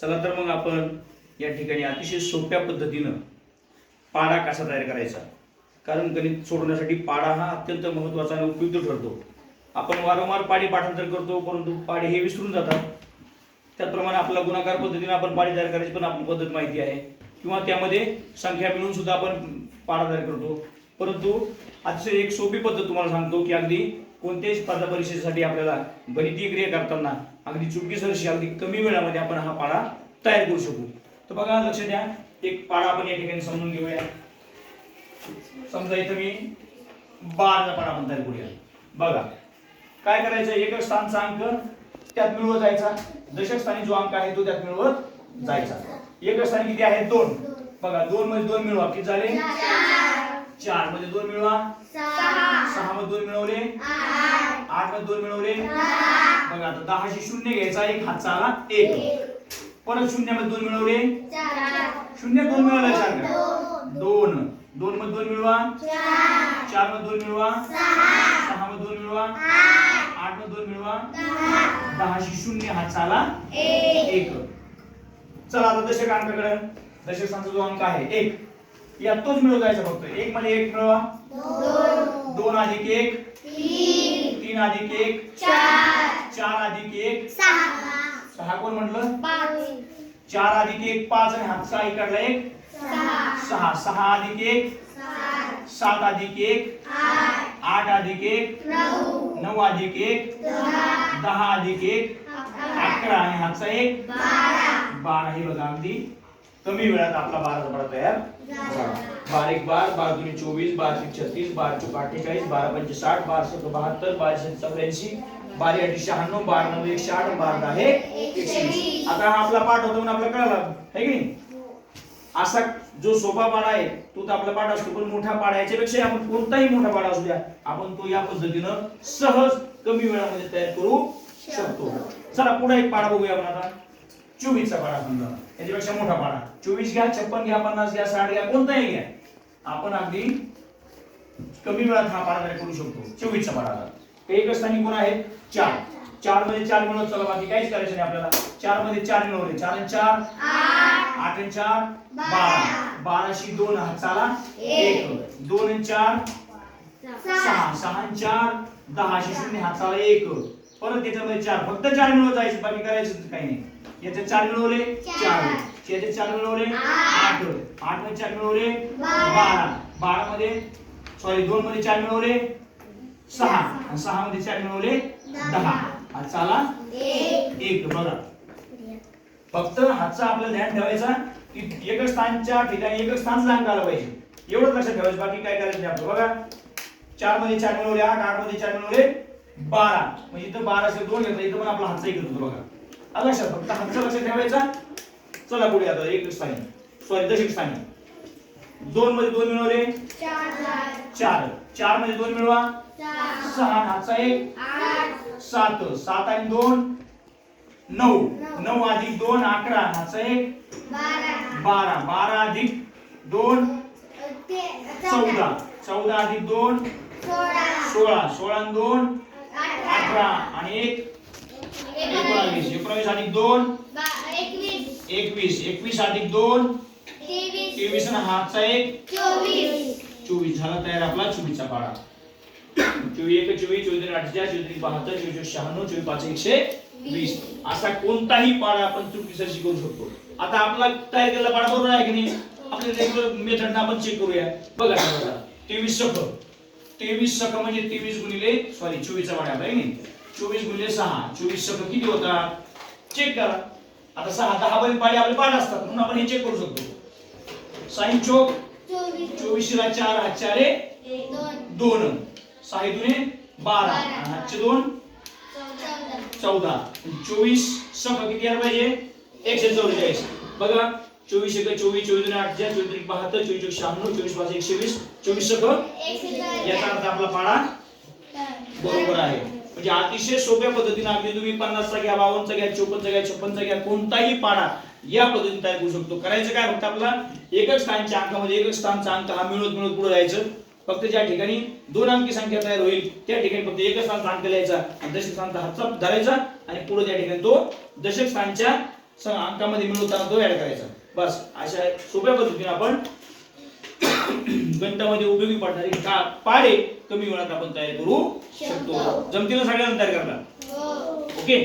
चला तर मग आपण या ठिकाणी अतिशय सोप्या पद्धतीनं पाडा कसा तयार करायचा? कारण गणित सोडवण्यासाठी पाडा हा अत्यंत महत्त्वाचा आणि उपयुक्त ठरतो. आपण वारंवार पाडी पाठांतर करतो परंतु पाडे हे विसरून जातात. त्याचप्रमाणे आपला गुणाकार पद्धतीने आपण पाडी तयार करायची पण आपली पद्धत माहिती आहे. किंवा त्यामध्ये संख्या मिळून सुद्धा आपण पाडा तयार करतो. परंतु अतिशय एक सोपी पद्धत तुम्हाला सांगतो की अगदी कोणत्याही स्पर्धा परीक्षेसाठी आपल्याला गणितीय क्रिया करताना अगदी चुटकीसरशी अगदी कमी वेळामध्ये आपण हा पाडा तयार करू शकू. तर बघा लक्ष द्या. एक पाडा आपण या ठिकाणी समजून घेऊया. समजा इथं मी बारचा पाडा आपण तयार करूया. बघा काय करायचं? एक स्थानचा अंक त्यात मिळवत जायचा. दशक स्थानी जो अंक आहे तो त्यात मिळवत जायचा. एक स्थानी किती आहे? दोन. बघा दोन मध्ये दोन मिळवा. किती झाले? चार. मध्ये दोन मिळवा. सहा. मध्ये दोन मिळवले. आठमध्ये दोन मिळवले? बघा आता दहाशी शून्य घ्यायचा एक हातचा आला एक. परत शून्यमध्ये दोन मिळवले? शून्य दोन मिळवले चार? दोन. दोन. मध्ये दोन मिळवा? चार. मध्ये दोन मिळवा? सहा. मध्ये दोन मिळवा? आठ. मध्ये दोन मिळवा? दहाशी शून्य हातचा आला एक. चला आता दशक अंकाकडे दशकांचा जो अंक आहे एक. यात तोच मिळवत जायचा फक्त. एक मध्ये एक मिळवा? दोन. अधिक एक. तीन अधिक एक. चार. अधिक एक. सहा. कोण म्हटलं? चार अधिक एक पाच आणि हातचा इकडला एक. सहा. सहा. अधिक एक. सात. अधिक एक. आठ. अधिक एक. नऊ. अधिक एक. दहा. अधिक एक. अकरा. आणि हातचा एक. बारा हे बघा अगदी. कमी वेळात आपला बाराचा पाडा तयार. बारा. एक बार बारा दोन्ही चोवीस बारा त्रिक छत्तीस बारा चौक अठ्ठेचाळीस बारा पंचे साठ बारा सत्तर बहात्तर बारा सत्तर चौऱ्याऐंशी बारा अठी शहाण्णव बारा नऊ एकशे आठ बारा दहा हे एकशे वीस. आता हा आपला पाठ होता म्हणून आपल्याला कळाला है की नाही? असा जो सोपा पाडा आहे तो तर आपला पाडा असतो पण मोठा पाडा याच्यापेक्षा आपण कोणताही मोठा पाडा असू द्या आपण तो या पद्धतीनं सहज कमी वेळामध्ये तयार करू शकतो. चला पुढे एक पाडा बघूया आपण आता. चोवीसचा पाडा समजा याच्यापेक्षा मोठा पाडा. चोवीस घ्या छप्पन घ्या पन्नास घ्या साठ घ्या कोणताही घ्या. आपण अगदी कमी वेळात हा पाडा तयार करू शकतो. चोवीसचा पाडा एक स्थानी कोण आहे चार. चारमध्ये चार मिळवत चला बाकी काहीच करायचं नाही आपल्याला. चारमध्ये चार मिळवले चार आणि चार? आठ. आणि चार? बारा. बाराशी दोन हाताला एक. दोन आणि चार? सहा. सहा. आणि चार? दहाशे शून्य हाताला एक. परत त्याच्यामध्ये चार. फक्त चार मिळवत जायचे बाकी करायचं काही नाही. याचे चार मिळवले चार. याचे चार मिळवले आठ. आठमध्ये चार मिळवले बारा. बारा. मध्ये सॉरी दोन मध्ये चार मिळवले सहा. आणि सहा मध्ये चार मिळवले दहा. हाताला एक. बघा. फक्त हातचा आपल्याला ध्यान ठेवायचा की एक स्थानच्या ठिकाणी एक स्थान आला पाहिजे. एवढंच लक्षात ठेवायचं. बाकी काय करायचं आपलं. बघा. चारमध्ये चार मिळवले आठ. आठमध्ये चार मिळवले बारा. म्हणजे इथं बारा असेल दोन घेतला इथं पण आपला हातचा एक होतो बघा. आलं लक्षात फक्त हातचा लक्षात ठेवायचा. चला पुढे आता. एक स्थानी. सॉरी दशक स्थानी. दोन मध्ये दोन मिळवले. चार चार. मध्ये दोन मिळवा. सहा. हातचा एक. सात. सात आणि दोन. नऊ. नऊ. अधिक दोन अकरा हातचा एक. बारा. बारा. अधिक दोन. चौदा. चौदा. अधिक दोन. सोळा. सोळा आणि दोन. अठरा आणि एक. एकोणावीस. एकोणावीस अधिक दोन. एकवीस. एकवीस अधिक दोन. तेवीस आणि हातचा एक. चोवीस. झाला तयार आपला चोवीसचा पाडा. चोवीस एक चोवीस चोवीस अठ्ठेचाळीस चोवीस बहात्तर चोवीस शहाण्णव चोवीस पाच एकशे वीस. असा कोणताही पाडा आपण चुकीचा शिकवू शकतो. आता आपला तयार केलेला पाडा बरोबर आहे की नाही? आपल्या रेग्युलर मेथड आपण चेक करूया. बघा बघा तेवीस सफर तेवीस सख म्हणजे तेवीस गुणिले सॉरी की नाही चोवीस गुणिले सहा. चोवीस सख किती होतात चेक करा. आता सहा दहा पर्यंत पाडे आपले पाठ असतात. म्हणून आपण हे चेक करू शकतो. साईन चोक. चोवीसला चार हात चारे दोन. सहा दुने बारा. आणि हातचे दोन. चौदा. चोवीस सख किती यायला पाहिजे? एकशे चौवेचाळीस. बघा. चोवीस एक चोवीस चोवीस आठ चोवीस त्रिक बहात्तर चोवीस चोवीस शहाण्णव चोवीस पाच एकशे वीस चोवीस सख याचा अर्थ आपला पाडा बरोबर आहे. म्हणजे अतिशय सोप्या पद्धतीने अगदी तुम्ही पन्नासचा घ्या बावनचा घ्या चोपन्नचा घ्या छप्पनचा घ्या कोणताही पाडा या पद्धतीने तयार करू शकतो. करायचं काय? फक्त आपला एकच स्थानच्या अंकामध्ये एकच स्थानचा अंक हा मिळवत मिळवत पुढे जायचं. फक्त ज्या ठिकाणी दोन अंकी संख्या तयार होईल त्या ठिकाणी फक्त एकच स्थानचा अंक लिहायचा आणि दशक स्थानचा हातचा धरायचा आणि पुढे त्या ठिकाणी तो दशक स्थानच्या अंकामध्ये मिळवताना तो ऍड करायचा. बस अशा सोप्या पद्धतीने आपण गणितामध्ये उपयोगी पडणारे का पाडे कमी वेळात आपण तयार करू शकतो. जमतील सगळ्यांना तयार करायला हो. ओके?